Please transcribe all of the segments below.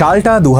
সালটা দু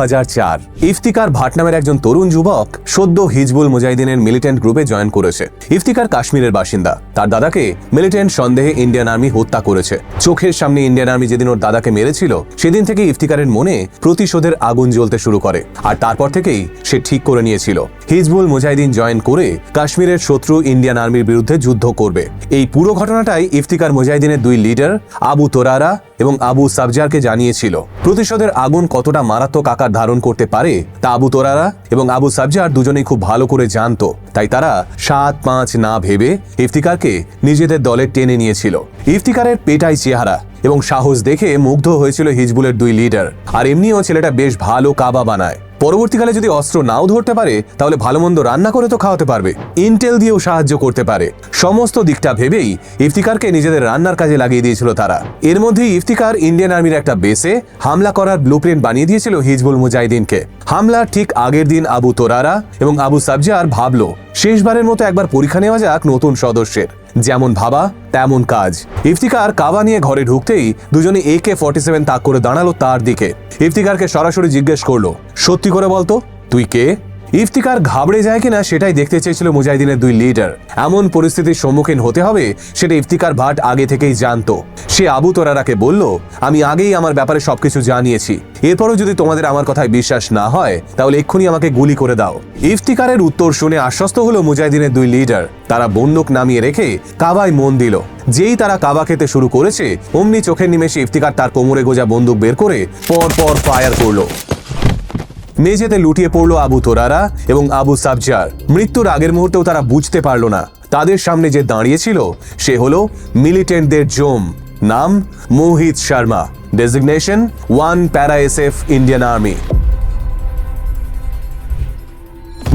ইফতিকার ভাট নামের একজন তরুণ যুবক সদ্য হিজবুল মুজাহিদিনের মিলিটেন্ট গ্রুপে জয়েন করেছে। ইফতিকার কাশ্মীরের বাসিন্দা। তার দাদাকে মিলিটেন্ট সন্দেহে ইন্ডিয়ান আর্মি হত্যা করেছে। চোখের সামনে ইন্ডিয়ান আর্মি যেদিন ওর দাদাকে মেরেছিল, সেদিন থেকে ইফতিকারের মনে প্রতিশোধের আগুন জ্বলতে শুরু করে। আর তারপর থেকেই সে ঠিক করে নিয়েছিল। হিজবুল মুজাহিদিন জয়েন করে কাশ্মীরের শত্রু ইন্ডিয়ান আর্মির বিরুদ্ধে যুদ্ধ করবে। এই পুরো ঘটনাটাই ইফতিকার মুজাহিদিনের দুই লিডার আবু তোরারা এবং আবু সাবজারকে জানিয়েছিল, প্রতিশোধের আগুন কতটা মারাত্মক আকার ধারণ করতে পারে তা আবু তোরারা এবং আবু সাবজার দুজনেই খুব ভালো করে জানত। তাই তারা সাত, পাঁচ না ভেবে ইফতিকারকে নিজেদের দলে টেনে নিয়েছিল। ইফতিকারের পেটাই চেহারা এবং সাহস দেখে মুগ্ধ হয়েছিল হিজবুলের দুই লিডার। আর এমনিও ছেলেটা বেশ ভালো কাবা বানায়। পরবর্তীকালে যদি অস্ত্র নাও ধরতে পারে, তাহলে ভালো মন্দ রান্না করে তো খাওয়াতে পারবে। ইন্টেল দিয়েও সাহায্য করতে পারে। সমস্ত দিকটা ভেবেই ইফতিকারকে নিজেদের রান্নার কাজে লাগিয়ে দিয়েছিল তারা। এর মধ্যেই ইফতিকার ইন্ডিয়ান আর্মির একটা বেসে হামলা করার ব্লুপ্রিন্ট বানিয়ে দিয়েছিল হিজবুল মুজাহিদিনকে। হামলার ঠিক আগের দিন আবু তোরারা এবং আবু সাবজার ভাবলো শেষবারের মতো একবার পরীক্ষা নেওয়া যাক নতুন সদস্যের। যেমন ভাবা, তেমন কাজ। ইফতিকার কাবা নিয়ে ঘরে ঢুকতেই দুজনে এ কে ফর্টি সেভেন তাক করে দাঁড়াল তার দিকে। ইফতিকারকে সরাসরি জিজ্ঞেস করল, সত্যি করে বলতো, তুই কে? ইফতিকার ঘাবড়ে যায় কিনা সেটাই দেখতে চেয়েছিল মুজাহিদিনের দুই লিডার। এমন পরিস্থিতির সম্মুখীন হতে হবে সেটা ইফতিকার ভাট আগে থেকেই জানতো। সে আবু তোরারাকে বলল, আমি আগেই আমার ব্যাপারে সবকিছু জানিয়েছি। এরপরও যদি তোমাদের আমার কথায় বিশ্বাস না হয়, তাহলে এক্ষুনি আমাকে গুলি করে দাও। ইফতিকারের উত্তর শুনে আশ্বস্ত হলো মুজাহিদিনের দুই লিডার। তারা বন্দুক নামিয়ে রেখে কাবায় মন দিল। যেই তারা কাবা খেতে শুরু করেছে, অমনি চোখের নিমেষে ইফতিকার তার কোমরে গোজা বন্দুক বের করে পর পর ফায়ার করল। মেঝেতে লুটিয়ে পড়ল আবু তোরারা এবং আবু সাবজার। মৃত্যুর আগের মুহূর্তেও তারা বুঝতে পারল না। তাদের সামনে যে দাঁড়িয়েছিল, সে হল মিলিটেন্টদের জোম, নাম Mohit Sharma. Designation one para S F Indian army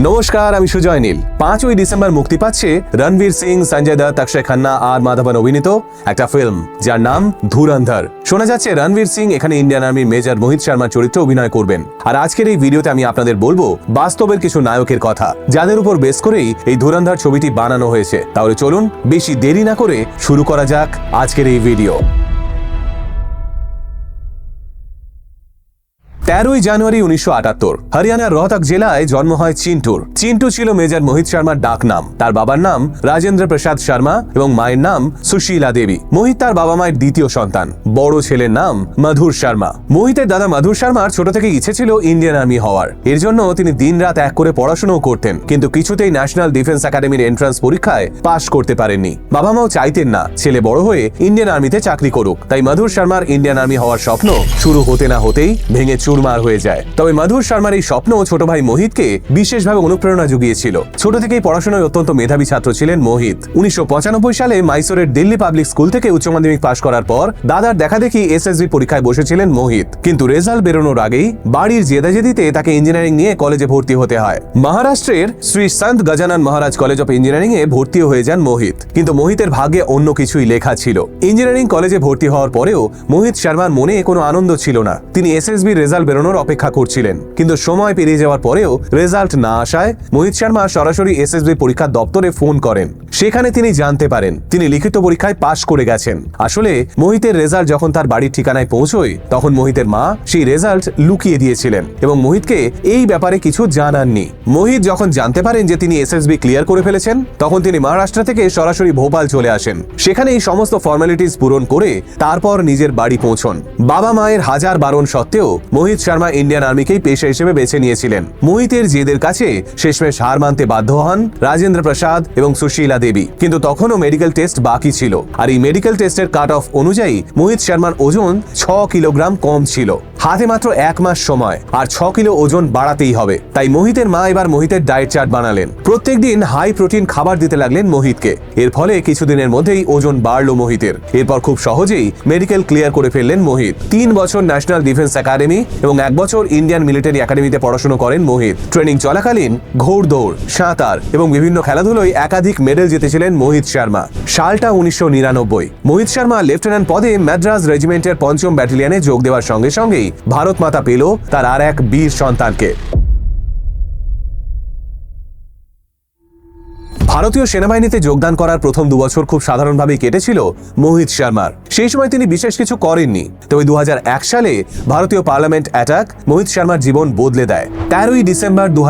নমস্কার, আমি সুজয় নীল। পাঁচই ডিসেম্বর মুক্তি পাচ্ছে রণবীর সিং, সঞ্জয় দত্ত, অক্ষয় খান্না আর মাধবন অভিনীত একটা ফিল্ম যার নাম ধুরন্ধর। শোনা যাচ্ছে রণবীর সিং এখানে ইন্ডিয়ান আর্মির মেজর মোহিত শর্মার চরিত্রে অভিনয় করবেন। আর আজকের এই ভিডিওতে আমি আপনাদের বলব বাস্তবের কিছু নায়কের কথা, যাদের উপর বেস করেই এই ধুরন্ধর ছবিটি বানানো হয়েছে। তাহলে চলুন, বেশি দেরি না করে শুরু করা যাক আজকের এই ভিডিও তেরোই জানুয়ারি উনিশশো আটাত্তর। হরিয়ানার রোহতক জেলায় জন্ম হয় চিন্টুর। চিন্টু ছিল মেজর মোহিত শর্মার ডাক নাম। তার বাবার নাম রাজেন্দ্র প্রসাদ শর্মা এবং মায়ের নাম সুশীলা দেবী। মোহিত তার বাবা মায়ের দ্বিতীয় সন্তান। বড় ছেলের নাম মধুর শর্মা। মোহিতের দাদা মধুর শর্মার ছোট থেকে ইচ্ছে ছিল ইন্ডিয়ান আর্মি হওয়ার। এর জন্য তিনি দিনরাত এক করে পড়াশোনাও করতেন। কিন্তু কিছুতেই ন্যাশনাল ডিফেন্স একাডেমির এন্ট্রান্স পরীক্ষায় পাশ করতে পারেননি। বাবা মাও চাইতেন না ছেলে বড় হয়ে ইন্ডিয়ান আর্মিতে চাকরি করুক। তাই মধুর শর্মার ইন্ডিয়ান আর্মি হওয়ার স্বপ্ন শুরু হতে না হতেই ভেঙে চুরমার হয়ে যায়। তবে মধুর শর্মার এই স্বপ্ন ছোট ভাই মোহিতকে বিশেষভাবে অনুপ্রেরণা জুগিয়েছিল। ছোট থেকেই পড়াশোনায় অত্যন্ত মেধাবী ছাত্র ছিলেন মোহিত। উনিশশো সালে মাইসোরের দিল্লি পাবলিক স্কুল থেকে উচ্চ মাধ্যমিক পাশ করার পর দাদার দেখা দেখি এসএসবি পরীক্ষায় বসেছিলেন মোহিত। কিন্তু রেজাল্ট বেরোনোর আগেই বাড়ির জেদাজেদিতে তাকে ইঞ্জিনিয়ারিং নিয়ে কলেজে ভর্তি হতে হয়। মহারাষ্ট্রের Shri Sant Gajanan Maharaj college of engineering এ ভর্তিও হয়ে যান মোহিত। কিন্তু মোহিতের ভাগ্যে অন্য কিছুই লেখা ছিল। ইঞ্জিনিয়ারিং কলেজে ভর্তি হওয়ার পরেও মোহিত শর্মার মনে কোনো আনন্দ ছিল না। তিনি এসএসবি রেজাল্ট বেরোনোর অপেক্ষা করছিলেন। কিন্তু সময় পেরিয়ে যাওয়ার পরেও রেজাল্ট না আসায় মোহিত শর্মা সরাসরি এসএসবি পরীক্ষার দপ্তরে ফোন করেন। সেখানে তিনি জানতে পারেন, তিনি লিখিত পরীক্ষায় পাশ করে গেছেন। আসলে মোহিতের রেজাল্ট যখন তার বাড়ির ঠিকানায় পৌঁছয়, তখন মোহিতের মা সেই রেজাল্ট লুকিয়ে দিয়েছিলেন এবং মোহিতকে এই ব্যাপারে কিছু জানাননি। মোহিত যখন জানতে পারেন যে তিনি এসএসবি ক্লিয়ার করে ফেলেছেন, তখন তিনি মহারাষ্ট্র থেকে সরাসরি ভোপাল চলে আসেন। সেখানে এই সমস্ত ফর্মালিটিস পূরণ করে তারপর নিজের বাড়ি পৌঁছন। বাবা মায়ের হাজার বারণ সত্ত্বেও মোহিত শর্মা ইন্ডিয়ান আর্মিকেই পেশা হিসেবে বেছে নিয়েছিলেন। মোহিতের জেদের কাছে শেষমেশ হার মানতে বাধ্য হন রাজেন্দ্র প্রসাদ এবং সুশীলা দেবী। কিন্তু তখনও মেডিকেল টেস্ট বাকি ছিল। আর এই মেডিকেল টেস্টের কাট অফ অনুযায়ী মোহিত শর্মার ওজন ছ কিলোগ্রাম কম ছিল। হাতে মাত্র এক মাস সময়, আর ছ কিলো ওজন বাড়াতেই হবে। তাই মোহিতের মা এবার মোহিতের ডায়েট চার্ট বানালেন। প্রত্যেক দিন হাই প্রোটিন খাবার দিতে লাগলেন মোহিতকে। এর ফলে কিছুদিনের মধ্যেই ওজন বাড়ল মোহিতের। এরপর খুব সহজেই মেডিকেল ক্লিয়ার করে ফেললেন মোহিত। তিন বছর ন্যাশনাল ডিফেন্স একাডেমি এবং এক বছর ইন্ডিয়ান মিলিটারি একাডেমিতে পড়াশোনা করেন মোহিত। ট্রেনিং চলাকালীন ঘোড়দৌড় সাঁতার এবং বিভিন্ন খেলাধুলোয় একাধিক মেডেল জিতেছিলেন মোহিত শর্মা। সালটা উনিশশো নিরানব্বই। মোহিত শর্মা লেফটেন্যান্ট পদে ম্যাদ্রাস রেজিমেন্টের পঞ্চম ব্যাটালিয়নে যোগ দেওয়ার সঙ্গে সঙ্গেই ভারত মাতা পেল তার আর এক বীর সন্তানকে। ভারতীয় সেনাবাহিনীতে যোগদান করার প্রথম দুবছর খুব সাধারণভাবেই কেটেছিল মোহিত শর্মার। সেই সময় তিনি বিশেষ কিছু করেননি। তবে দু সালে ভারতীয় পার্লামেন্ট অ্যাটাক মোহিত শর্মার জীবন বদলে দেয়। তেরোই ডিসেম্বর দু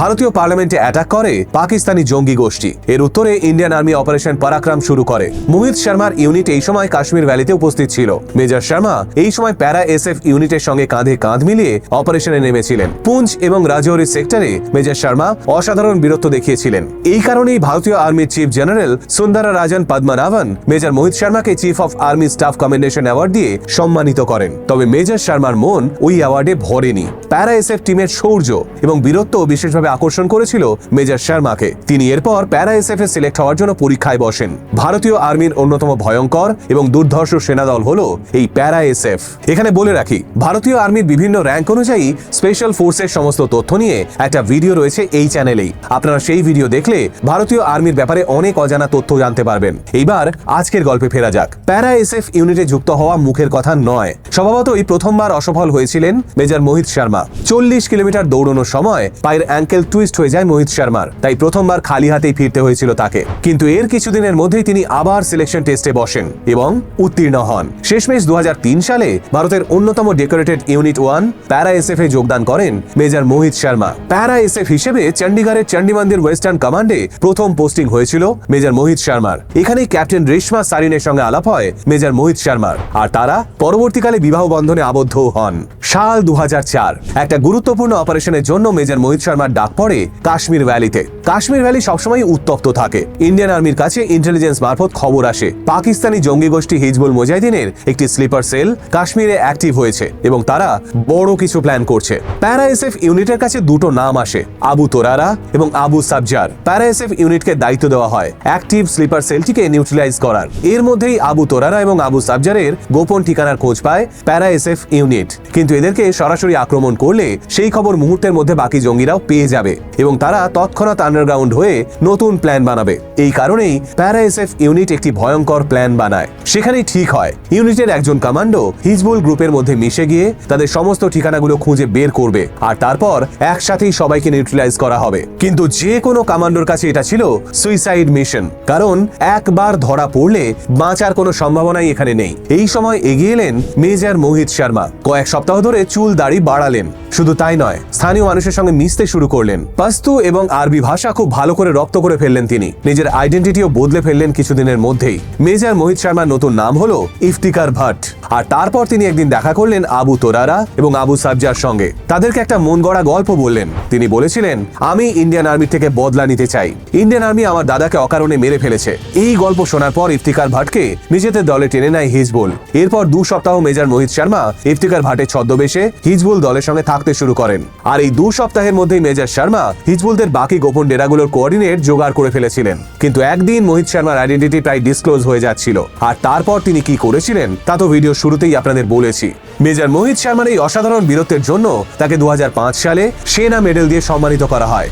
ভারতীয় পার্লামেন্টে অ্যাটাক করে পাকিস্তানি জঙ্গি গোষ্ঠী। এর উত্তরে ইন্ডিয়ান আর্মি অপারেশন পরাক্রম শুরু করে। মোহিত শর্মার ইউনিট এই সময় কাশ্মীর ভ্যালিতে উপস্থিত ছিল। মেজর শর্মা এই সময় প্যারা এসএফ ইউনিটের সঙ্গে কাঁধে কাঁধ মিলিয়ে অপারেশনে নেমেছিলেন। পুঞ্চ এবং রাজৌরি সেক্টরে মেজর শর্মা অসাধারণ বীরত্ব দেখিয়েছিলেন। এই কারণেই ভারতীয় আর্মির chief general Sundara Rajan Padmanabhan, major Mohit শর্মাকে chief of army staff commendation award দিয়ে সম্মানিত করেন। তবে মেজর শর্মার মন ওই অ্যাওয়ার্ডে ভরেনি। প্যারা এসএফ টিমের শৌর্য এবং বীরত্ব বিশেষভাবে আকর্ষণ করেছিল মেজর শর্মাকে। তিনি এরপর প্যারা এসএফ এ সিলেক্ট হওয়ার জন্য পরীক্ষায় বসেন। ভারতীয় আর্মির অন্যতম ভয়ঙ্কর এবং দুর্ধর্ষ সেনাদল হল এই প্যারা এসএফ এখানে বলে রাখি, ভারতীয় আর্মির বিভিন্ন র্যাঙ্ক অনুযায়ী স্পেশাল ফোর্সের সমস্ত তথ্য নিয়ে একটা ভিডিও রয়েছে এই চ্যানেলেই। আপনারা সেই ভিডিও দেখলে ভারতীয় আর্মির ব্যাপারে অনেক অজানা তথ্য জানতে পারবেন। এইবার আজকের গল্পে ফেরা যাক। প্যারা এসএফ ইউনিটে যুক্ত হওয়া মুখের কথা নয়। স্বভাবতই প্রথমবার অসফল হয়েছিলেন মেজর মোহিত শর্মা। চল্লিশ কিলোমিটার দৌড়ানোর সময় পায়ের অ্যাঙ্কেল টুইস্ট হয়ে যায় মোহিত শর্মার। তাই প্রথমবার খালি হাতেই ফিরতে হয়েছিল তাকে। কিন্তু এর কিছুদিনের মধ্যেই তিনি আবার সিলেকশন টেস্টে বসেন এবং উত্তীর্ণ হন। শেষমেশ দু হাজার তিন সালে ভারতের অন্যতম decorated unit one para SF এ যোগদান করেন মেজর মোহিত শর্মা। প্যারা এসএফ হিসেবে চণ্ডীগড়ের চণ্ডী মন্দির ওয়েস্টার্ন কমান্ডে প্রথম পোস্টিং হয়েছিল মেজর মোহিত শর্মার। এখানেই ক্যাপ্টেন রেশমা সারিনের সঙ্গে আলাপ হয় মেজর মোহিত শর্মার। আর তারা পরবর্তীকালে বিবাহ বন্ধনে আবদ্ধ হন। সাল দু একটা গুরুত্বপূর্ণ অপারেশনের জন্য মেজর মোহিত শর্মার ডাক পড়ে কাশ্মীর ভ্যালিতে। কাশ্মীর ভ্যালি সবসময় উত্তপ্ত থাকে। ইন্ডিয়ান আর্মির কাছে ইন্টেলিজেন্স মারফত খবর আসে। পাকিস্তানি জঙ্গি গোষ্ঠী হিজবুল মুজাহিদিনের একটি স্লিপার সেল কাশ্মীরে অ্যাক্টিভ হয়েছে এবং তারা বড় কিছু প্ল্যান করছে। প্যারা এসএফ ইউনিটের কাছে দুটো নাম আসে, আবু তোরারা এবং আবু সাবজার। প্যারা এসএফ ইউনিটকে দায়িত্ব দেওয়া হয়। অ্যাক্টিভ স্লিপার সেলটিকে নিউট্রিলাইজ করার। এর মধ্যেই আবু তোরারা এবং আবু সাবজারের গোপন ঠিকানার খোঁজ পায় প্যারা এসএফ ইউনিট কিন্তু এদেরকে সরাসরি আক্রমণ করলে সেই খবর মুহূর্তের মধ্যে বাকি জঙ্গিরাও পেয়ে যাবে এবং তারা তৎক্ষণাৎ আন্ডারগ্রাউন্ড হয়ে নতুন প্ল্যান বানাবে। এই কারণেই প্যারা এসএফ ইউনিট একটি ভয়ঙ্কর প্ল্যান বানায়। সেখানেই ঠিক হয়। ইউনিটের একজন কমান্ডো হিজবুল গ্রুপের মধ্যে মিশে গিয়ে তাদের সমস্ত ঠিকানাগুলো খুঁজে বের করবে। আর তারপর একসাথেই সবাইকে নিউট্রিলাইজ করা হবে। কিন্তু যে কোনো কমান্ডোর কাছে এটা ছিল সুইসাইড মিশন। কারণ একবার ধরা পড়লে বাঁচার কোনো সম্ভাবনাই এখানে নেই। এই সময় এগিয়ে এলেন মেজর মোহিত শর্মা। কয়েক সপ্তাহ ধরে চুল দাড়ি বাড়ালেন। শুধু তাই নয়, স্থানীয় মানুষের সঙ্গে মিশতে শুরু করলেন। পাস্তু এবং আরবি ভাষা খুব ভালো করে রপ্ত করে ফেললেন তিনি। নিজের আইডেন্টিটিও বদলে ফেললেন কিছুদিনের মধ্যেই। মেজর মোহিত শর্মার নতুন নাম হলো ইফতিকার ভাট। আর তারপর তিনি একদিন দেখা করলেন আবু তোরারা এবং আবু সাবজার সঙ্গে। তাদেরকে একটা মন গড়া গল্প বললেন। তিনি বলেছিলেন, আমি ইন্ডিয়ান আর্মি থেকে বদলা নিতে চাই। ইন্ডিয়ান আর্মি আমার দাদাকে অকারণে মেরে ফেলেছে। এই গল্প শোনার পর ইফতিকার ভাটকে নিজেদের দলে টেনে নেয় হিজবুল। এরপর দু সপ্তাহ মেজর মোহিত শর্মা ইফতিকার ভাটের ছদ্মবেশে হিজবুল দলের সঙ্গে থাকতে শুরু করেন। আর এই দু সপ্তাহের মধ্যেই মেজর শর্মা হিজবুলদের বাকি গোপন ডেরাগুলোর কোঅর্ডিনেট জোগাড় করে ফেলেছিলেন। কিন্তু একদিন মোহিত শর্মার আইডেন্টিটি প্রায় ডিসক্লোজ হয়ে যাচ্ছিল। আর তারপর তিনি কি করেছিলেন, তা তো ভিডিও শুরুতেই আপনাদের বলেছি। মেজর মোহিত শর্মার এই অসাধারণ বীরত্বের জন্য তাকে দু হাজার পাঁচ সালে সেনা মেডেল দিয়ে সম্মানিত করা হয়।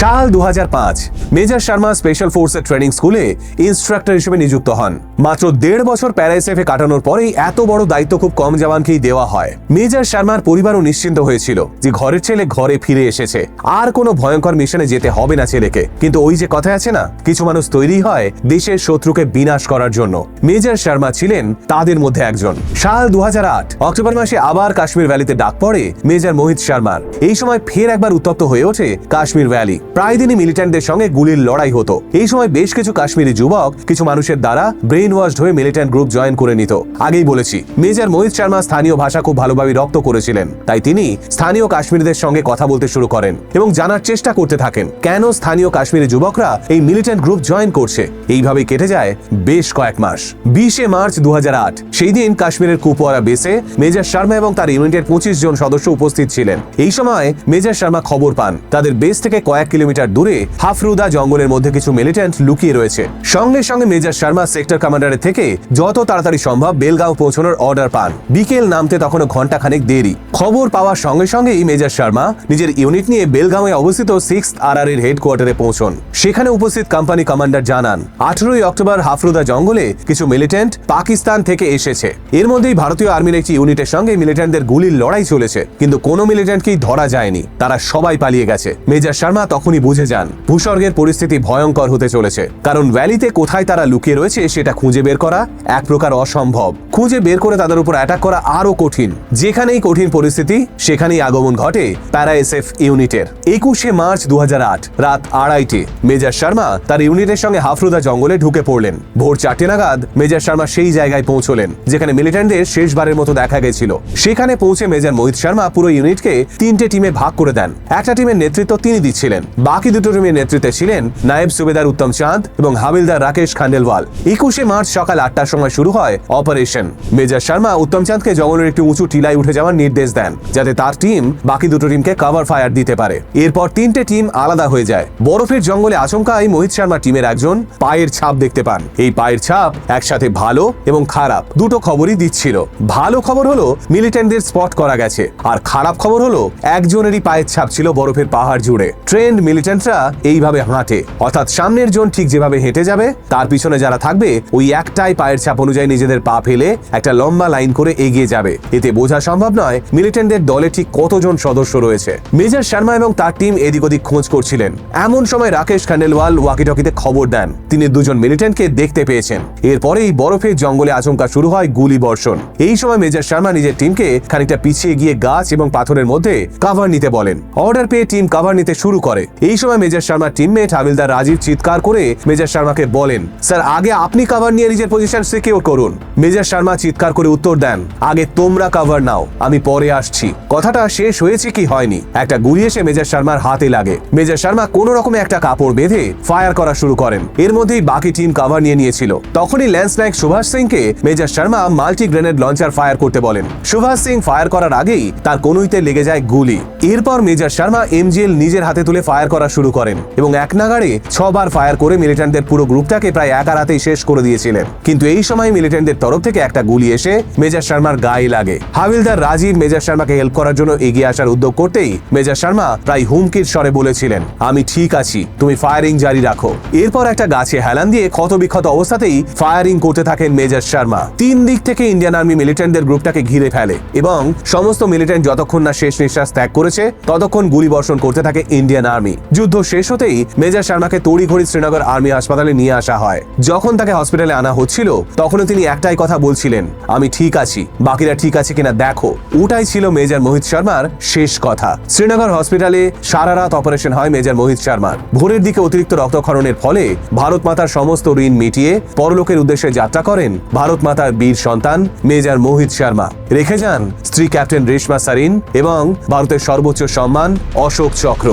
সাল দুহাজার পাঁচ, মেজর শর্মা স্পেশাল ফোর্সের ট্রেনিং স্কুলে ইনস্ট্রাক্টর হিসেবে নিযুক্ত হন। মাত্র দেড় বছর প্যারাএসএফে কাটানোর পরেই এত বড় দায়িত্ব খুব কম জওয়ানকেই দেওয়া হয়। মেজর শর্মার পরিবারও নিশ্চিন্ত হয়েছিল যে ঘরের ছেলে ঘরে ফিরে এসেছে। আর কোনো ভয়ঙ্কর মিশনে যেতে হবে না ছেলেকে। কিন্তু ওই যে কথা আছে না, কিছু মানুষ তৈরি হয় দেশের শত্রুকে বিনাশ করার জন্য। মেজর শর্মা ছিলেন তাদের মধ্যে একজন। সাল দু হাজার আট, অক্টোবর মাসে আবার কাশ্মীর ভ্যালিতে ডাক পড়ে মেজর মোহিত শর্মার। এই সময় ফের একবার উত্তপ্ত হয়ে ওঠে কাশ্মীর ভ্যালি প্রায় দিনই মিলিট্যান্টদের সঙ্গে গুলির লড়াই হতো। এই সময় বেশ কিছু কাশ্মীরি যুবক, কিছু মানুষের দ্বারা ব্রেইন ওয়াশড হয়ে মিলিট্যান্ট গ্রুপ জয়েন করে নিত। আগেই বলেছি, মেজর মোহিত শর্মা স্থানীয় ভাষা খুব ভালোভাবে রপ্ত করেছিলেন। তাই তিনি স্থানীয় কাশ্মীরিদের সঙ্গে কথা বলতে শুরু করেন এবং জানার চেষ্টা করতে থাকেন, কেন স্থানীয় কাশ্মীরি যুবকরা এই মিলিট্যান্ট গ্রুপ জয়েন করছে। এইভাবেই কেটে যায় বেশ কয়েক মাস। বিশে মার্চ দু হাজার আট, সেই দিন কাশ্মীরের কুপওয়ারা বেসে মেজর শর্মা এবং তার ইউনিটের পঁচিশ জন সদস্য উপস্থিত ছিলেন। এই সময় মেজর শর্মা খবর পান, তাদের বেস থেকে কয়েক কিলোমিটার দূরে হাফরুদা জঙ্গলের মধ্যে কিছু মিলিটেন্ট লুকিয়ে রয়েছে। সঙ্গে সঙ্গে মেজর শর্মা সেক্টর কমান্ডারের থেকে যত তাড়াতাড়ি সম্ভব বেলগাঁও পৌঁছানোর অর্ডার পান। বিকেল নামতে তখনও ঘন্টাখানেক দেরি। খবর পাওয়ার সঙ্গে সঙ্গেই মেজর শর্মা নিজের ইউনিট নিয়ে বেলগাঁওয়ে অবস্থিত সিক্স আর আর এর হেডকোয়ার্টারে পৌঁছন। সেখানে উপস্থিত কোম্পানি কমান্ডার জানান, আঠেরোই অক্টোবর হাফরুদা জঙ্গলে কিছু মিলিটেন্ট পাকিস্তান থেকে এসেছে। এর মধ্যেই ভারতীয় আর্মির একটি ইউনিটের সঙ্গে মিলিটেন্টদের গুলির লড়াই চলেছে। কিন্তু কোনো মিলিটেন্টকেই ধরা যায়নি। তারা সবাই পালিয়ে গেছে। মেজর শর্মা তখনই বুঝে যান, ভূস্বর্গের পরিস্থিতি ভয়ঙ্কর হতে চলেছে। কারণ ভ্যালিতে কোথায় তারা লুকিয়ে রয়েছে, সেটা খুঁজে বের করা এক প্রকার অসম্ভব। খুঁজে বের করে তাদের উপর অ্যাটাক করা আরও কঠিন। যেখানেই কঠিন পরিস্থিতি, সেখানেই আগমন ঘটে প্যারা এসএফ ইউনিটের। একুশে মার্চ দু হাজার আট, রাত আড়াইটে, মেজর শর্মা তার ইউনিটের সঙ্গে হাফরুদা জঙ্গলে ঢুকে পড়লেন। ভোর চারটে নাগাদ মেজর শর্মা সেই জায়গায় পৌঁছলেন, যেখানে মিলিটেন্টদের শেষবারের মতো দেখা গেছিল। সেখানে পৌঁছে মেজর মোহিত শর্মা পুরো ইউনিটকে তিনটে টিমে ভাগ করে দেন। একটা টিমের নেতৃত্ব তিনি দিচ্ছিলেন। বাকি দুটো টিমের নেতৃত্বে ছিলেন নায়েব সুবেদার উত্তম চাঁদ এবং হাবিলদার রাকেশ খান্ডেলওয়াল। একুশে মার্চ সকাল আটটার সময় শুরু হয় অপারেশন। মেজর শর্মা উত্তম চাঁদকে জঙ্গলের একটি উঁচু টিলায় উঠে যাওয়ার নির্দেশ দেন, যাতে তার টিম বাকি দুটো টিমকে কভার ফায়ার দিতে পারে। এরপর তিনটে টিম আলাদা হয়ে যায়। বরফের জঙ্গলে আচমকাই মোহিত শর্মা টিমের একজন পায়ের ছাপ দেখতে পান। এই পায়ের ছাপ একসাথে ভালো এবং খারাপ দুটো খবরই দিচ্ছিল। ভালো খবর হলো, মিলিটেন্টদের স্পট করা গেছে। আর খারাপ খবর হলো, একজনেরই পায়ের ছাপ ছিল বরফের পাহাড় জুড়ে। ট্রেন্ড মিলিটেন্টরা এইভাবে হাঁটে। অর্থাৎ সামনের জন ঠিক যেভাবে হেঁটে যাবে, তার পিছনে যারা থাকবে, ওই একটাই পায়ের ছাপ অনুযায়ী নিজেদের পা ফেলে একটা লম্বা লাইন করে এগিয়ে যাবে। এতে বোঝা সম্ভব নয় মিলিটেন্টদের দলে ঠিক কতজন সদস্য রয়েছে। মেজর শর্মা এবং তার টিম এদিক ওদিক খোঁজ করছিলেন। এমন সময় রাকেশ খান্ডেলওয়াল ওয়াকিটকিতে খবর দেন। তিনি দুজন মিলিটেন্টকে দেখতে পেয়েছেন। এরপরেই বরফের জঙ্গলে আচমকা শুরু হয় গুলি বর্ষণ। এই সময় মেজর শর্মা নিজের টিমকে খানিকটা পিছিয়ে গিয়ে গাছ এবং পাথরের মধ্যে কাভার নিতে বলেন। অর্ডার পেয়ে টিম কাভার নিতে শুরু করে। এই সময় মেজর শর্মার টিমমেট হাবিলদার রাজীব চিৎকার করে মেজর শর্মাকে বলেন, স্যার, আগে আপনি কাভার নিয়ে নিজের পজিশন সিকিউর করুন। মেজর শর্মা চিৎকার করে উত্তর দেন, আগে তোমরা কাভার নাও, আমি পরে আসছি। কথাটা শেষ হয়েছে কি হয়নি। একটা গুলি এসে মেজর শর্মার হাতে লাগে। মেজর শর্মা কোন রকমে একটা কাপড় বেঁধে ফায়ার করা শুরু করেন। এর মধ্যেই বাকি টিম কাভার নিয়ে নিয়েছিল। তখনই ল্যান্স নায়ক সুভাষ সিংকে major Sharma multi grenade launcher fire করতে বলেন। সুভাষ সিং ফায়ার করার আগেই তার কনুইতে লেগে যায় গুলি। এরপর মেজর শর্মা এমজিএল নিজের হাতে তুলে ফায়ার করা শুরু করেন এবং এক নাগাড়ে ছবার ফায়ার করে মিলিটেন্টদের পুরো গ্রুপটাকে প্রায় একা রাতেই শেষ করে দিয়েছিলেন। কিন্তু এই সময় মিলিটেন্টদের তরফ থেকে একটা গুলি এসে মেজর শর্মার গায়ে লাগে। হাবিলদার রাজীব মেজর শর্মাকে হেল্প করার জন্য এগিয়ে আসার উদ্যোগ করতেই মেজর শর্মা প্রায় হুমকির স্বরে বলেছিলেন, আমি ঠিক আছি, তুমি ফায়ারিং জারি রাখো। এরপর একটা গাছে হেলান দিয়ে ক্ষত বিক্ষত অবস্থাতেই ফায়ারিং করতে থাকেন মেজর শর্মা। তিন দিক থেকে ইন্ডিয়ান আর্মি মিলিটেন্টদের গ্রুপটাকে ঘিরে ফেলে এবং সমস্ত মিলিটেন্ট যতক্ষণ না শেষ নিঃশ্বাস ত্যাগ করেছে, ততক্ষণ গুলি বর্ষণ করতে থাকে ইন্ডিয়ান আর্মি যুদ্ধ শেষ হতেই মেজর শর্মাকে তড়িঘড়ি শ্রীনগর আর্মি হাসপাতালে নিয়ে আসা হয়। যখন তাকে হসপিটালে আনা হচ্ছিল, তখনও তিনি একটাই কথা বলছিলেন, আমি ঠিক আছি। বাকিরা ঠিক আছে কিনা দেখো। ওটাই ছিল মেজর মোহিত শর্মার শেষ কথা। শ্রীনগর হসপিটালে সারা রাত অপারেশন হয় মেজর মোহিত শর্মার। ভোরের দিকে অতিরিক্ত রক্তক্ষরণের ফলে ভারত মাতার সমস্ত ঋণ মিটিয়ে পরলোকের উদ্দেশ্যে যাত্রা করেন ভারত মাতার বীর সন্তান মেজর মোহিত শর্মা। রেখে যান স্ত্রী ক্যাপ্টেন রেশমা সারিন এবং ভারতের সর্বোচ্চ সম্মান অশোক চক্র।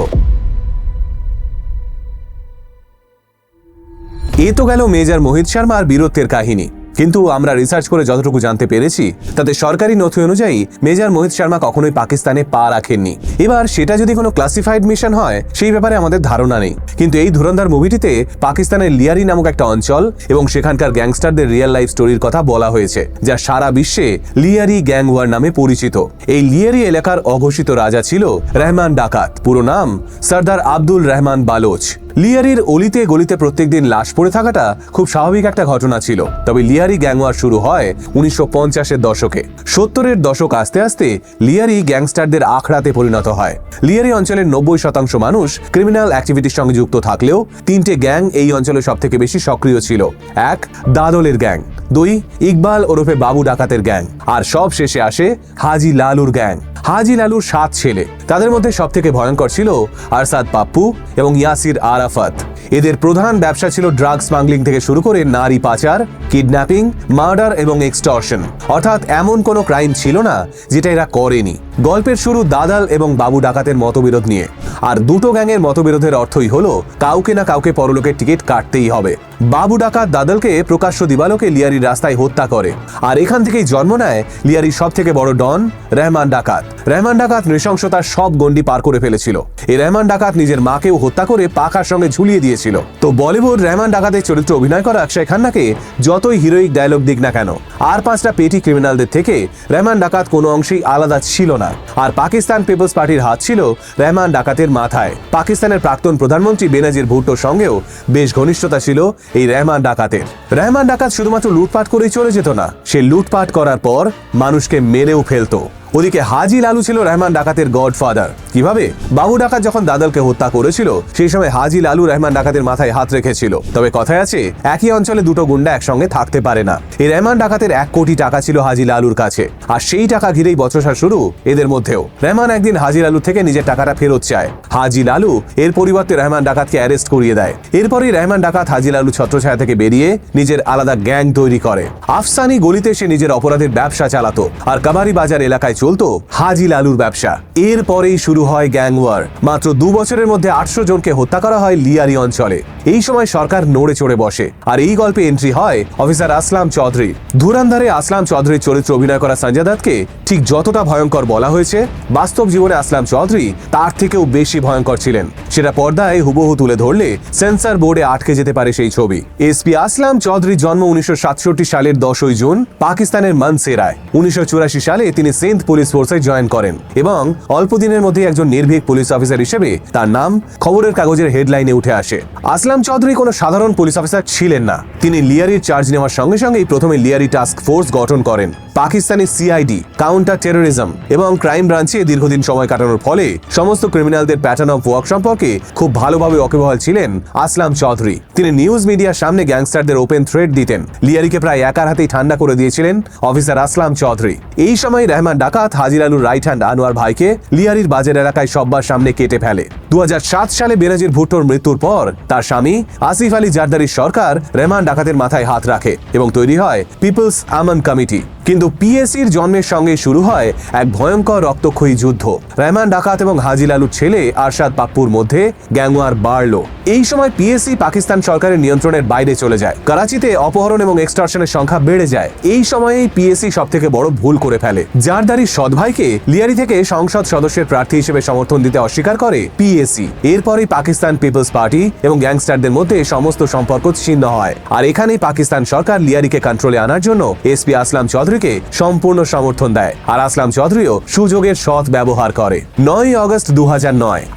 এ তো গেল মেজর মোহিত শর্মা আর বীরত্বের কাহিনী। কিন্তু আমরা রিসার্চ করে যতটুকু জানতে পেরেছি, তাতে সরকারি নথি অনুযায়ী মেজর মোহিত শর্মা কখনোই পাকিস্তানে পা রাখেননি। এবার সেটা যদি কোনো ক্লাসিফাইড মিশন হয়, সেই ব্যাপারে আমাদের ধারণা নেই। কিন্তু এই ধুরন্ধার মুভিটিতে পাকিস্তানের লিয়ারি নামক একটা অঞ্চল এবং সেখানকার গ্যাংস্টারদের রিয়েল লাইফ স্টোরির কথা বলা হয়েছে, যা সারা বিশ্বে লিয়ারি গ্যাং ওয়ার নামে পরিচিত। এই লিয়ারি এলাকার অঘোষিত রাজা ছিল রহমান ডাকাত। পুরো নাম সর্দার আব্দুল রহমান বালোচ। লিয়ারির অলিতে গলিতে প্রত্যেকদিন লাশ পড়ে থাকাটা খুব স্বাভাবিক একটা ঘটনা ছিল। তবে লিয়ারি গ্যাংওয়ার শুরু হয় উনিশশো পঞ্চাশের দশকে। সত্তরের দশক আস্তে আস্তে লিয়ারি গ্যাংস্টারদের আখড়াতে পরিণত হয়। লিয়ারি অঞ্চলের নব্বই শতাংশ মানুষ ক্রিমিনাল অ্যাক্টিভিটির সঙ্গে যুক্ত থাকলেও তিনটে গ্যাং এই অঞ্চলে সব থেকে বেশি সক্রিয় ছিল। এক, দাদলের গ্যাং। দুই, ইকবাল ওরফে বাবু ডাকাতের গ্যাং। আর সব শেষে আসে হাজি লালুর গ্যাং। হাজি লালুর সাত ছেলে। তাদের মধ্যে সব থেকে ভয়ঙ্কর ছিল আরসাদ পাপ্পু এবং ইয়াসির আরাফাত। এদের প্রধান ব্যবসা ছিল ড্রাগ স্মাগলিং থেকে শুরু করে নারী পাচার, কিডন্যাপিং, মার্ডার এবং এক্সটর্শন। অর্থাৎ এমন কোনো ক্রাইম ছিল না যেটা এরা করেনি। গল্পের শুরু দাদাল এবং বাবু ডাকাতের মতবিরোধ নিয়ে। আর দুটো গ্যাংয়ের মতবিরোধের অর্থই হলো, কাউকে না কাউকে পরলোকের টিকিট কাটতেই হবে। বাবু ডাকাত দাদালকে প্রকাশ্য দিবালোকে লিয়ারির রাস্তায় হত্যা করে। আর এখান থেকেই জন্ম নেয় লিয়ারির সব থেকে বড় ডন, রেহমান ডাকাত। রহমান ডাকাত নৃশংসতার সব গণ্ডি পার করে ফেলেছিল। এই রহমান ডাকাত নিজের মাকেও হত্যা করে পাখার সঙ্গে ঝুলিয়ে দিয়েছিল। তো বলিউড রেহমান ডাকাতের চরিত্রে অভিনয় করা অক্ষয় খান্নাকে যতই হিরোইক ডায়লগ দিক না কেন, আর পাঁচটা পেটি ক্রিমিনালদের থেকে রেহমান ডাকাত কোনো অংশেই আলাদা ছিল না। আর পাকিস্তান পিপলস পার্টির হাত ছিল রেহমান ডাকাতের মাথায়। পাকিস্তানের প্রাক্তন প্রধানমন্ত্রী বেনাজির ভুট্টোর সঙ্গেও বেশ ঘনিষ্ঠতা ছিল এই রেহমান ডাকাতের। রেহমান ডাকাত শুধুমাত্র লুটপাট করেই চলে যেত না, সে লুটপাট করার পর মানুষকে মেরেও ফেলতো। ওদিকে হাজি লালু ছিল রহমান ডাকাতের গডফাদার। কীভাবে? বাবু ডাকাত যখন দাদলকে হত্যা করেছিল, সেই সময় হাজি লালু রহমান ডাকাতের মাথায় হাত রেখেছিল। তবে কথায় আছে, একই অঞ্চলে দুটো গুন্ডা একসঙ্গে থাকতে পারে না। এই রহমান ডাকাতের এক কোটি টাকা ছিল হাজি লালুর কাছে, আর সেই টাকা ঘিরেই বচসা শুরু এদের মধ্যেও। রহমান একদিন হাজি লালু থেকে নিজের টাকাটা ফেরত চায়। হাজি লালু এর পরিবর্তে রহমান ডাকাতকে অ্যারেস্ট করিয়ে দেয়। এরপরই রহমান ডাকাত হাজি লালু ছত্রছায়া থেকে বেরিয়ে নিজের আলাদা গ্যাং তৈরি করে। আফসানি গলিতে সে নিজের অপরাধের ব্যবসা চালাতো, আর কাবারি বাজার এলাকায় চলতো হাজি লালুর ব্যবসা। এরপরেই শুরু হয় গ্যাং ওয়ার। মাত্র দু বছরের মধ্যে আটশো জনকে হত্যা করা হয় লিয়ারি অঞ্চলে। এই সময় সরকার নড়ে চড়ে বসে। আর এই গল্পে এন্ট্রি হয় অফিসার আসলাম চৌধুরী। ধুরান্ধারে আসলাম চৌধুরীর চরিত্রে অভিনয় করা সঞ্জয় দত্তকে ঠিক যতটা ভয়ঙ্কর বলা হয়েছে, বাস্তব জীবনে আসলাম চৌধুরী তার থেকেও বেশি ভয়ঙ্কর ছিলেন। সেটা পর্দায় হুবহু তুলে ধরলে সেন্সর বোর্ডে আটকে যেতে পারে সেই ছবি। এসপি আসলাম চৌধুরীর জন্ম উনিশশো সাতষট্টি সালের দশই জুন, পাকিস্তানের মানসেরায়। উনিশশো চুরাশি সালে তিনি সিন্ধ পুলিশ ফোর্সে জয়েন করেন এবং অল্প দিনের মধ্যে একজন নির্ভীক পুলিশ অফিসার হিসেবে তার নাম খবরের কাগজের হেডলাইনে উঠে আসে। আসলাম চৌধুরী কোনো সাধারণ পুলিশ অফিসার ছিলেন না। তিনি লিয়ারির চার্জ নেওয়ার সঙ্গে সঙ্গেই প্রথমে লিয়ারি টাস্ক ফোর্স গঠন করেন। পাকিস্তানি সিআইডি কাউন্টার টেরোরিজম এবং ক্রাইম ব্রাঞ্চে দীর্ঘদিন সময় কাটানোর ফলে সমস্ত ক্রিমিনালদের প্যাটার্ন অফ ওয়ার্ক সম্পর্কে খুব ভালোভাবে ওয়াকিবহাল ছিলেন আসলাম চৌধুরী। তিনি নিউজ মিডিয়ার সামনে গ্যাংস্টারদের ওপেন থ্রেড দিতেন। লিয়ারিকে প্রায় একার হাতেই ঠান্ডা করে দিয়েছিলেন অফিসার আসলাম চৌধুরী। এই সময় রহমান ডাকাত, হাজির আলুর রাইট হ্যান্ড আনোয়ার ভাইকে লিয়ারির বাজার এলাকায় সব্বার সামনে কেটে ফেলে। দু হাজার সাত সালে বেনাজির ভুট্টোর মৃত্যুর পর তার স্বামী আসিফ আলী জারদারির সরকার রহমান ডাকাতের মাথায় হাত রাখে এবং তৈরি হয় পিপলস আমান কমিটি। কিন্তু পিএসির জন্মের সঙ্গে শুরু হয় এক ভয়ঙ্কর রক্তক্ষয়ী যুদ্ধ। রহমান ডাকাত এবং হাজি লালুর ছেলে আরশাদ পাপ্পুর মধ্যে গ্যাংওয়ার বাড়ল। এই সময় পিএসি পাকিস্তান সরকারের নিয়ন্ত্রণের বাইরে চলে যায়। করাচিতে অপহরণ এবং এক্সটর্শনের সংখ্যা বেড়ে যায়। এই সময়েই পিএসি সব থেকে বড় ভুল করে ফেলে। জারদারির সৎ ভাইকে লিয়ারি থেকে সংসদ সদস্যের প্রার্থী হিসেবে সমর্থন দিতে অস্বীকার করে পিএসি এরপরই পাকিস্তান পিপলস পার্টি এবং গ্যাংস্টারদের মধ্যে সমস্ত সম্পর্ক ছিন্ন হয়। আর এখানেই পাকিস্তান সরকার লিয়ারিকে কন্ট্রোলে আনার জন্য এসপি আসলাম চৌধুরীকে সম্পূর্ণ সমর্থন দেয়। আর আসলাম চৌধুরীও সুযোগের সৎ ব্যবহার করে। নয় আগস্ট দু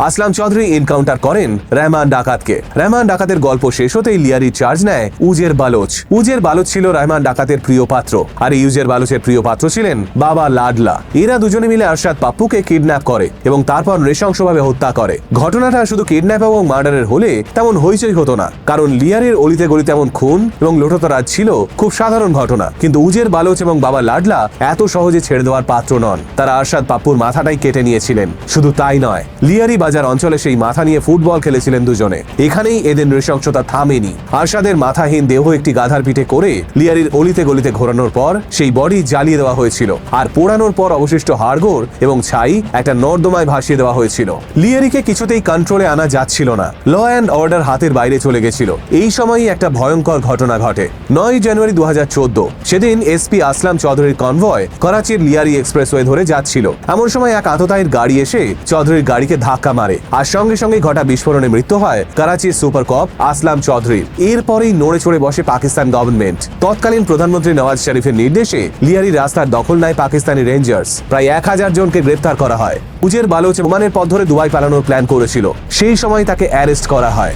আসলাম চৌধুরী এনকাউন্টার করেন রহমান ডাকাতকে। রহমান ডাকাতের গল্প শেষ হতেই লিয়ারি চার্জ নেয় উজের বালোচ। উজের বালোচ ছিল রহমান ডাকাতের প্রিয় পাত্র। আর ইউজের উজের বালোচের প্রিয় পাত্র ছিলেন বাবা লাডলা। এরা দুজনে মিলে আরশাদ পাপ্পুকে কিডন্যাপ করে এবং তারপর নৃশংসভাবে হত্যা করে। ঘটনাটা শুধু কিডন্যাপ এবং মার্ডারের হলে তেমন হইচই হতো না। কারণ লিয়ারের অলিতে গলিতে এমন খুন এবং লোটতরাজ ছিল খুব সাধারণ ঘটনা। কিন্তু উজের বালোচ এবং বাবা লাডলা এত সহজে ছেড়ে দেওয়ার পাত্র নন। তারা আরশাদ পাপ্পুর মাথাটাই কেটে নিয়েছিলেন। শুধু তাই নয়, লিয়ারি বাজার অঞ্চলে সেই মাথা নিয়ে ফুটবল খেলেছিলেন দুজনে। এখানেই এদের নৃশংসতা থামেনি। আরশাদের মাথাহীন দেহ একটি গাধার পিঠে করে লিয়ারির অলিতে গলিতে ঘোরানোর পর সেই বডি জ্বালিয়ে দেওয়া হয়েছিল। আর পোড়ানোর পর অবশিষ্ট হাড়গোড় এবং ছাই একটা নর্দমায় ভাসিয়ে দেওয়া হয়েছিল। লিয়ারিকে কিছুতেই কন্ট্রোলে আনা যাচ্ছিল না। ল অ্যান্ড অর্ডার হাতের বাইরে চলে গেছিল। এই সময়ই একটা ভয়ঙ্কর ঘটনা ঘটে। নয় জানুয়ারি দু সেদিন এসপি আসলাম চৌধুরীর কনভয় করাচির লিয়ারি এক্সপ্রেসওয়ে ধরে যাচ্ছিল। এমন সময় এক আততায়ীর গাড়ি এসে চৌধুরীর গাড়িকে ধাক্কা মারে। আর সঙ্গে সঙ্গে ঘটা বিস্ফোরণে মৃত্যু হয় করাচির সুপার কপ আসলাম চৌধুরীর। এরপরেই নড়ে চড়ে বসে পাকিস্তান গভর্নমেন্ট তৎকালীন প্রধানমন্ত্রী নওয়াজ শরীফের নির্দেশে লিয়ারি রাস্তার দখল নেয় পাকিস্তানি রেঞ্জার্স প্রায় এক হাজার জনকে গ্রেপ্তার করা হয়। উজের বালোচ ওমানের পথ ধরে দুবাই পালানোর প্ল্যান করেছিল। সেই সময় তাকে অ্যারেস্ট করা হয়।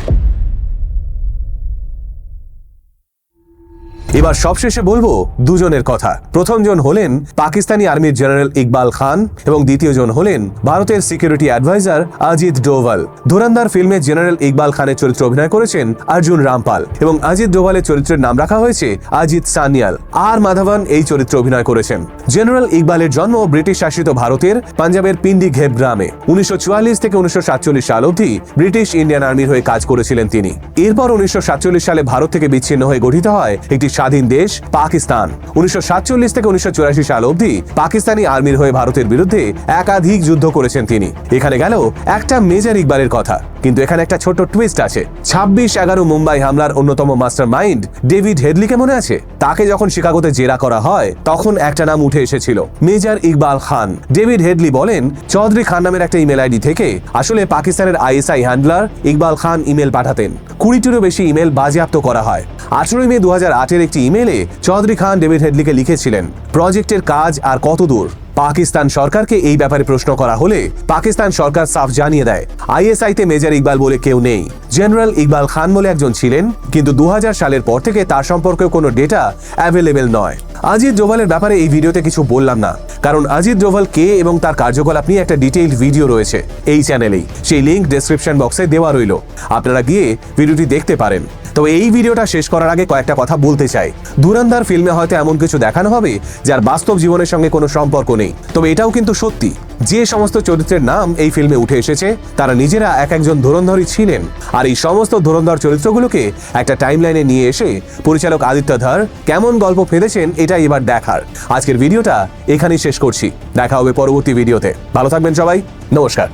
এবার সবশেষে বলব দুজনের কথা। প্রথম জন হলেন পাকিস্তানি আর্মির জেনারেল ইকবাল খান এবং দ্বিতীয় জন হলেন ভারতের সিকিউরিটি অ্যাডভাইজার অজিত ডোভাল। ধুরান্দার ফিল্মে জেনারেল ইকবাল খানের চরিত্রে অভিনয় করেছেন অর্জুন রামপাল এবং অজিত ডোভালের চরিত্রের নাম রাখা হয়েছে অজিত সানিয়াল। আর মাধবন এই চরিত্রে অভিনয় করেছেন। জেনারেল ইকবালের জন্ম ব্রিটিশ শাসিত ভারতের পাঞ্জাবের পিন্ডি ঘেব গ্রামে। উনিশশো চুয়াল্লিশ থেকে উনিশশো সাতচল্লিশ সাল অবধি ব্রিটিশ ইন্ডিয়ান আর্মির হয়ে কাজ করেছিলেন তিনি। এরপর উনিশশো সাতচল্লিশ সালে ভারত থেকে বিচ্ছিন্ন হয়ে গঠিত হয় একটি স্বাধীন দেশ, পাকিস্তান। উনিশশো সাতচল্লিশ থেকে উনিশশো চুরাশি সাল অবধি পাকিস্তানি আর্মির হয়ে ভারতের বিরুদ্ধে একাধিক যুদ্ধ করেছেন তিনি। এখানে গেল একটা মেজর ইকবালের কথা। কিন্তু এখানে একটা ছোট টুইস্ট আছে। ছাব্বিশ এগারো মুম্বাই হামলার অন্যতম মাস্টার মাইন্ড ডেভিড হেডলিকে মনে আছে? তাকে যখন শিকাগোতে জেরা করা হয়, তখন একটা নাম উঠে এসেছিল major Iqbal Khan. David Headley বলেন, চৌধুরী খান নামের একটা ইমেল আইডি থেকে আসলে পাকিস্তানের ISI handler Iqbal Khan email পাঠাতেন। কুড়িটিরও বেশি ইমেল বাজেয়াপ্ত করা হয়। আঠেরোই মে দু হাজার আটের একটি ইমেলে চৌধুরী খান, ডেভিড হেডলিকে লিখেছিলেন, প্রজেক্টের কাজ আর কত দূর? পাকিস্তান সরকারকে এই ব্যাপারে প্রশ্ন করা হলে পাকিস্তান সরকার সাফ জানিয়ে দেয়। আইএসআইতে মেজর ইকবাল বলে কেউ নেই। জেনারেল ইকবাল খান বলে একজন ছিলেন, কিন্তু দু সালের পর থেকে তার সম্পর্কে কোনো ডেটা অ্যাভেলেবেল নয়। আজিত ডোভালের ব্যাপারে এই ভিডিওতে কিছু বললাম না, কারণ আজিত ডোভাল কে এবং তার কার্যকলাপ নিয়ে একটা ডিটেইলড ভিডিও রয়েছে এই চ্যানেলেই। সেই লিঙ্ক ডেসক্রিপশন বক্সে দেওয়া রইল। আপনারা গিয়ে ভিডিওটি দেখতে পারেন। তবে এই ভিডিওটা শেষ করার আগে কয়েকটা কথা বলতে চাই। দুরান্দার ফিল্মে হয়তো এমন কিছু দেখানো হবে, যার বাস্তব জীবনের সঙ্গে কোনো সম্পর্ক নেই। তবে এটাও কিন্তু সত্যি, যে সমস্ত চরিত্রের নাম এই ফিল্মে উঠে এসেছে, তারা নিজেরা এক একজন ধুরন্ধরই ছিলেন। আর এই সমস্ত ধুরন্ধর চরিত্রগুলোকে একটা টাইমলাইনে নিয়ে এসে পরিচালক আদিত্য ধর কেমন গল্প ফেলেছেন এটা এবার দেখার। আজকের ভিডিওটা এখানেই শেষ করছি। দেখা হবে পরবর্তী ভিডিওতে। ভালো থাকবেন সবাই। নমস্কার।